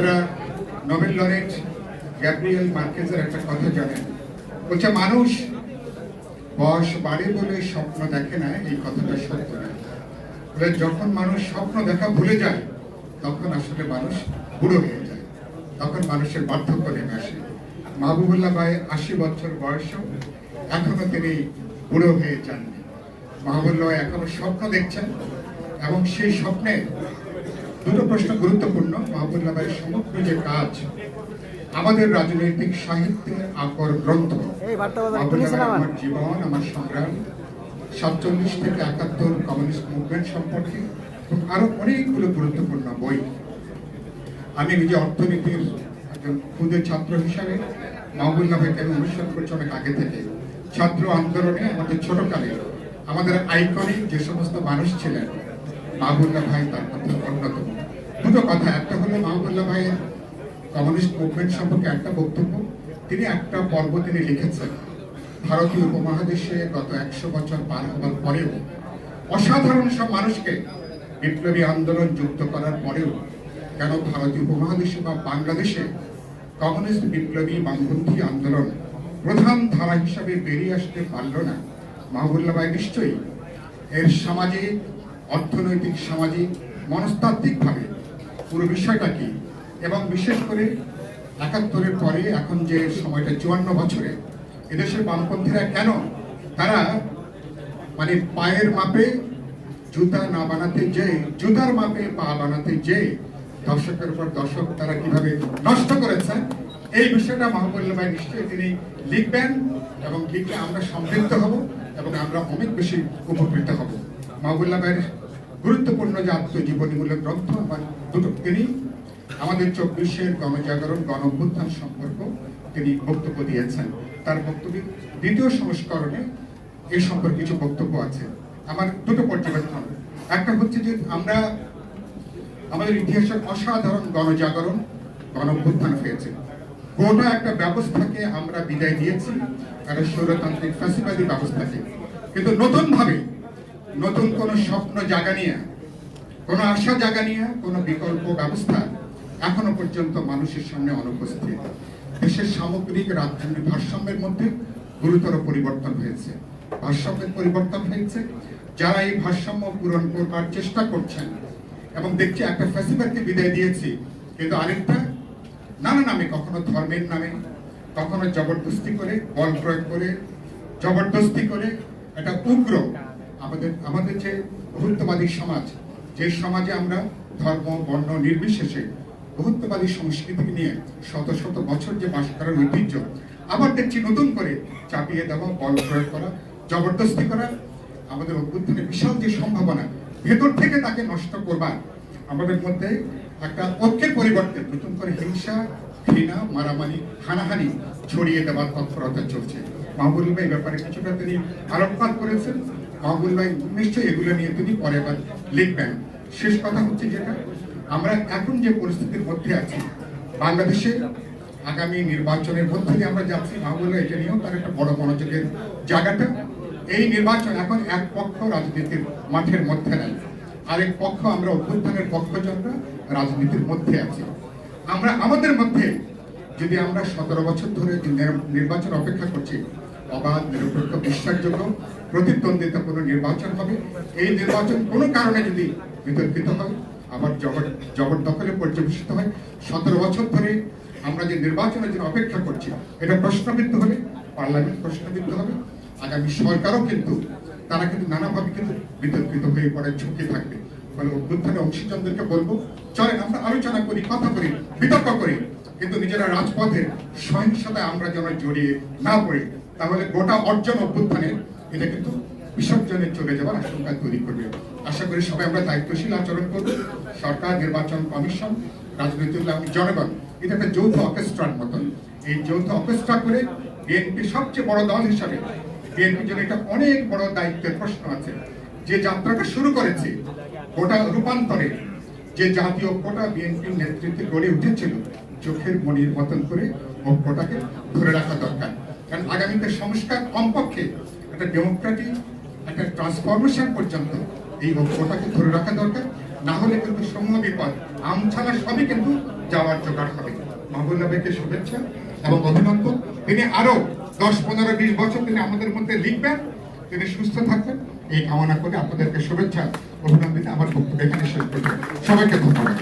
আপনারা Nobel laureate Gabriel মার্কেজের একটা কথা জানেন। বলছে, মানুষ বয়স বাড়ে বলে স্বপ্ন দেখে না, এই কথাটা সত্য না। বলে, যখন মানুষ স্বপ্ন দেখা ভুলে যায়, তখন আসলে মানুষ বুড়ো হয়ে যায়। তখন মানুষের বার্ধক্য নেমে আসে। মাহবুবুল্লাহ ভাই, আশি বছর বয়সেও এখনও তিনি বুড়ো হয়ে যাননি। মাহবুবুল্লাহ এখনও স্বপ্ন দেখছেন এবং সেই স্বপ্নে দুটো প্রশ্ন গুরুত্বপূর্ণ মাহবুবুল্লাহ ভাইয়ের সমগ্র যে কাজ আমাদের রাজনৈতিক সাহিত্যে আকর গ্রন্থ। আমার? জীবন আমার সংগ্রাম সাতচল্লিশ থেকে একাত্তর কমিউনিস্ট মুভমেন্ট সম্পর্কে আরও অনেকগুলো গুরুত্বপূর্ণ বই। আমি নিজে অর্থনীতির একজন ক্ষুদে ছাত্র হিসাবে মাহবুল্লাহ ভাইকে আমি অনুসরণ করছি অনেক আগে থেকে। ছাত্র আন্দোলনে আমাদের ছোটকালে আমাদের আইকনিক যে সমস্ত মানুষ ছিলেন মাহবুল্লাহ ভাই, তার মধ্যে অন্যতম। দুটো কথা, একটা হলো মাহবুল্লাহ ভাইয়ের কমিউনিস্ট মুভমেন্ট সম্পর্কে একটা বক্তব্য। তিনি একটা পর্ব তিনি লিখেছেন ভারতীয় উপমহাদেশে গত একশো বছর পার হবার পরেও। অসাধারণ সব মানুষকে বিপ্লবী আন্দোলন যুক্ত করার পরেও কেন ভারতীয় উপমহাদেশে বা বাংলাদেশে কমিউনিস্ট বিপ্লবী বামপন্থী আন্দোলন প্রধান ধারা হিসাবে বেরিয়ে আসতে পারল না? মাহবুল্লাহ ভাই নিশ্চয়ই এর সামাজিক অর্থনৈতিক, সামাজিক, মনস্তাত্ত্বিকভাবে পুরো বিষয়টা কি? এবং বিশেষ করে একাত্তরের পরে এখন যে সময়টা, চুয়ান্ন বছরে, এদেশের বামপন্থীরা কেন তারা মানে পায়ের মাপে জুতা না বানাতে যে জুতার মাপে পা বানাতে যে দর্শকের পর দর্শক তারা কীভাবে নষ্ট করেছেন এই বিষয়টা মাহবুল্লাহ ভাই নিশ্চয়ই তিনি লিখবেন এবং লিখলে আমরা সমৃদ্ধ হব এবং আমরা অনেক বেশি উপকৃত হব। মাহবুল্লাহ গুরুত্বপূর্ণ যে আত্মজীবনীমূলক গ্রন্থ আমার দুটো তিনি, আমাদের চব্বিশের গণজাগরণ গণ অভ্যুত্থান সম্পর্ক তিনি বক্তব্য দিয়েছেন। তার বক্তব্যের দ্বিতীয় সংস্করণে এ সম্পর্কে কিছু বক্তব্য আছে। আমার দুটো পর্যবেক্ষণ। একটা হচ্ছে যে আমরা, আমাদের ইতিহাসের অসাধারণ গণজাগরণ গণ অভ্যুত্থান হয়েছে। কোনো একটা ব্যবস্থাকে আমরা বিদায় দিয়েছি, একটা স্বৈরতান্ত্রিক, ফ্যাসিবাদী ব্যবস্থাকে। কিন্তু নতুন ভাবে নতুন কোন স্বপ্ন জাগা নিয়ে, কোনো আশা জাগা নিয়ে, কোনো বিকল্প ব্যবস্থা এখনও পর্যন্ত মানুষের সামনে অনুপস্থিত। দেশের সামগ্রিক রাজধানী ভারসাম্যের মধ্যে গুরুতর পরিবর্তন হয়েছে। ভারসাম্যের পরিবর্তন হয়েছে। যারা এই ভারসাম্য পূরণ করবার চেষ্টা করছেন, এবং দেখছি একটা ফ্যাসিবাদকে বিদায় দিয়েছি, কিন্তু আরেকটা নানা নামে, কখনো ধর্মের নামে, কখনো জবরদস্তি করে, বল প্রয়োগ করে, জবরদস্তি করে, একটা উগ্র আমাদের আমাদের যে বহুত্ববাদী সমাজ, যে সমাজে আমরা ধর্ম, বর্ণ নির্বিশেষে বহুত্ববাদী সংস্কৃতিকে নিয়ে শত শত বছর যে বাস করার ঐতিহ্য, আবার দেখছি নতুন করে চাপিয়ে দেওয়া, বল প্রয়োগ করা, জবরদস্তি করা, আমাদের অভ্যুত্থানের বিশাল যে সম্ভাবনা, ভেতর থেকে তাকে নষ্ট করবার, আমাদের মধ্যে একটা ঐক্যের পরিবর্তে নতুন করে হিংসা, ঘৃণা, মারামারি, হানাহানি ছড়িয়ে দেওয়ার তৎপরতা চলছে। মাহবুল ভাই এই ব্যাপারে কিছুটা তিনি আলোকপাত করেছেন। মাহবুল ভাই নিশ্চয়ই এগুলো নিয়ে তিনি পরে আবার লিখবেন শেষ কথা হচ্ছে যেটা, আমরা এখন যে পরিস্থিতির মধ্যে আছি, বাংলাদেশে আগামী নির্বাচনের মধ্যে দিয়ে আমরা যাচ্ছি মাহবুল এটা নিয়েও তার একটা বড় মনোযোগের জায়গাটা। এই নির্বাচন এখন এক পক্ষ রাজনীতির মাঠের মধ্যে নাই, আরেক পক্ষ আমরা অভ্যুত্থানের পক্ষজনরা রাজনীতির মধ্যে আছি। আমরা আমাদের মধ্যে যদি আমরা সতেরো বছর ধরে নির্বাচন অপেক্ষা করছি অবাধ, নিরপেক্ষ, বিশ্বাসযোগ্য, প্রতিদ্বন্দ্বিতা কোনো নির্বাচন হবে। এই নির্বাচন কোনো কারণে যদি বিতর্কিত হয়, আবার জবর জবরদখলে পর্যবেসিত হয়, সতেরো বছর ধরে আমরা যে নির্বাচনের জন্য অপেক্ষা করছি, এটা প্রশ্নবিদ্ধ হবে, পার্লামেন্ট প্রশ্নবিদ্ধ হবে। আগামী সরকারও কিন্তু, তারা কিন্তু নানাভাবে কিন্তু বিতর্কিত হয়ে পড়ার ঝুঁকি থাকবে। ফলে অভ্যুত্থানের অংশীজনদেরকে বলব, চলেন আমরা আলোচনা করি, কথা করি বিতর্ক করি। কিন্তু নিজেরা রাজপথে সহিংসতায় আমরা যেন জড়িয়ে না পড়ি। তাহলে গোটা অর্জন অভ্যুত্থানের এটা কিন্তু বিসর্জনে চলে যাওয়ার আশঙ্কা তৈরি করবে। আশা করি সবাই আমরা দায়িত্বশীল আচরণ করব। সরকার, নির্বাচন কমিশন, রাজনৈতিক এবং জনগণ, এটা একটা যৌথ অর্কেস্ট্রার মতন। এই যৌথ অর্কেস্ট্রা করে বিএনপি সবচেয়ে বড় দল হিসাবে বিএনপির জন্য এটা অনেক বড় দায়িত্বের প্রশ্ন আছে। যে যাত্রাটা শুরু করেছে, গোটা রূপান্তরে যে জাতীয় কোটা বিএনপির নেতৃত্বে গড়ে উঠেছিল, চোখের মনির মতন করে ঐক্যটাকে ধরে রাখা দরকার। আগামীতে সংস্কার কমপক্ষে একটা ডেমোক্রেটিক, একটা ট্রান্সফরমেশন পর্যন্ত এই ঐক্যটাকে ধরে রাখা দরকার। না হলে কিন্তু সমূহ বিপদ, আম ছাড়া সবই কিন্তু যাওয়ার জোগাড় হবে। মাহবুল্লাহ ভাইকে শুভেচ্ছা এবং অভিনন্দন। তিনি আরও দশ, পনেরো, বিশ বছর তিনি আমাদের মধ্যে লিখবেন। তিনি সুস্থ থাকবেন। এই কামনা করে আপনাদেরকে শুভেচ্ছা, অভিনন্দন। আমার বক্তব্য এখানে শেষ করতে সবাইকে ধন্যবাদ।